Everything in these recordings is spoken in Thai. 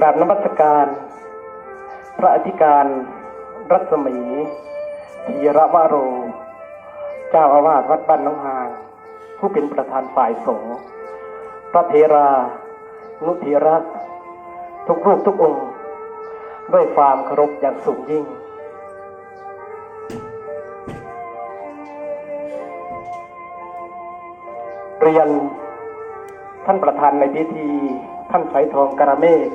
กราบนมัสการ พระอธิการ รัศมีธีระวโร เจ้าอาวาสวัดบ้านน้องหาง ผู้เป็นประธานฝ่ายสงฆ์พระเทรา นุเทระทุกรูปทุกองค์ ด้วยความเคารพอย่างสูงยิ่งเรียนท่านประธานในพิธี ท่านไสทองการะเมฆ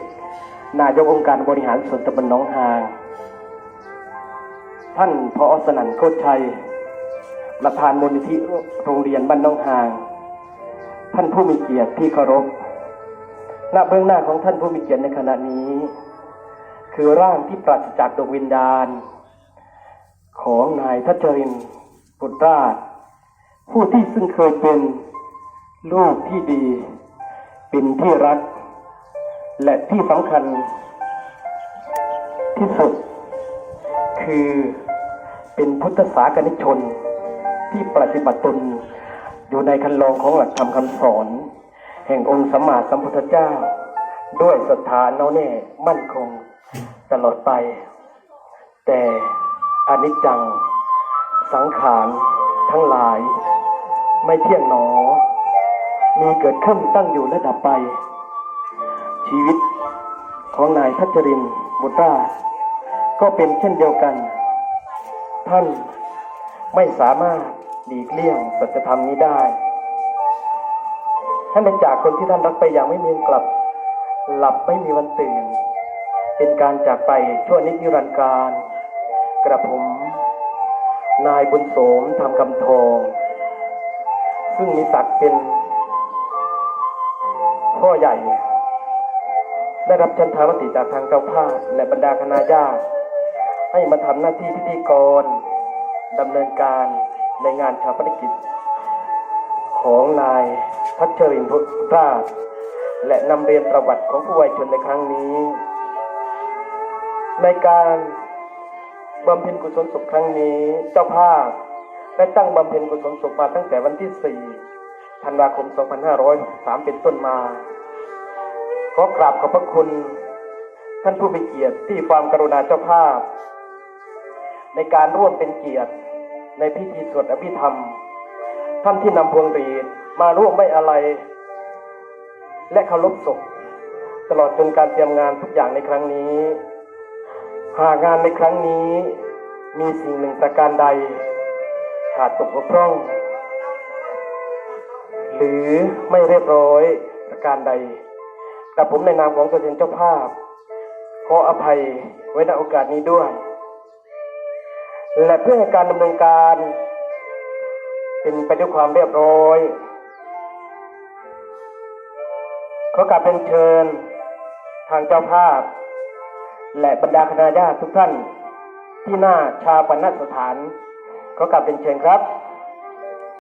นายกองค์การบริหารส่วนตำบลหนองหาง ท่านพอสนันโคตชัย ประธานมูลนิธิโรงเรียนบ้านหนองหาง ท่านผู้มีเกียรติที่เคารพหน้าเบื้องหน้าของท่านผู้มีเกียรติในขณะนี้ คือร่างที่ปราศจากดวงวิญญาณ ของนายทัชรินบุตรราช ผู้ที่ซึ่งเคยเป็นลูกที่ดี เป็นที่รัก และที่สำคัญที่สุด คือเป็นพุทธศาสนิกชนที่ปฏิบัติตนอยู่ในคันลองของหลักธรรมคำสอน แห่งองค์สัมมาสัมพุทธเจ้า ด้วยศรัทธาแน่วแน่มั่นคงตลอดไป แต่อนิจจัง สังขารทั้งหลาย ไม่เที่ยงหนอ มีเกิดขึ้นตั้งอยู่และดับไป ชีวิตของนายทัชรินทร์บุตราก็เป็นเช่นเดียวกัน ท่านไม่สามารถหลีกเลี่ยงสัจธรรมนี้ได้ ท่านเป็นจากคนที่ท่านรักไปอย่างไม่มีกลับ หลับไม่มีวันตื่น เป็นการจากไปชั่วนิจนิรันดร์การ กระผม นายบุญโสมทำคำทอง ซึ่งมีศักดิ์เป็นพ่อใหญ่ ได้รับชันทามติจากทางเจ้าภาพและบรรดาคณะญาติให้มาทำหน้าที่พิธีกรดำเนินการในงานชาปนกิจ ของนายทัชรินทร์พุทธราช และนำเรียนประวัติของผู้วัยชนในครั้งนี้ ในการบำเพ็ญกุศลศพครั้งนี้เจ้าภาพได้ตั้งบำเพ็ญกุศลศพมาตั้งแต่วันที่ 4 ธันวาคม 2563 เป็นต้นมา ขอกราบขอบพระคุณ ท่านผู้มีเกียรติที่ความกรุณาเจ้าภาพ ในการร่วมเป็นเกียรติในพิธีสวดอภิธรรม ท่านที่นำพวงหรีดมาร่วมไว้อะไร และเคารพศพตลอดจนการเตรียมงานทุกอย่างในครั้งนี้ หากงานในครั้งนี้มีสิ่งหนึ่งประการใดขาดตกบกพร่อง หรือไม่เรียบร้อยประการใด กับผมในนามของตัวแทนเจ้าภาพ ขออภัยไว้ในโอกาสนี้ด้วย และเพื่อให้การดำเนินการ เป็นไปด้วยความเรียบร้อย ขอกราบเป็นเชิญทางเจ้าภาพ และบรรดาคณะญาติทุกท่าน ที่หน้าชาปนสถาน ขอกราบเป็นเชิญครับ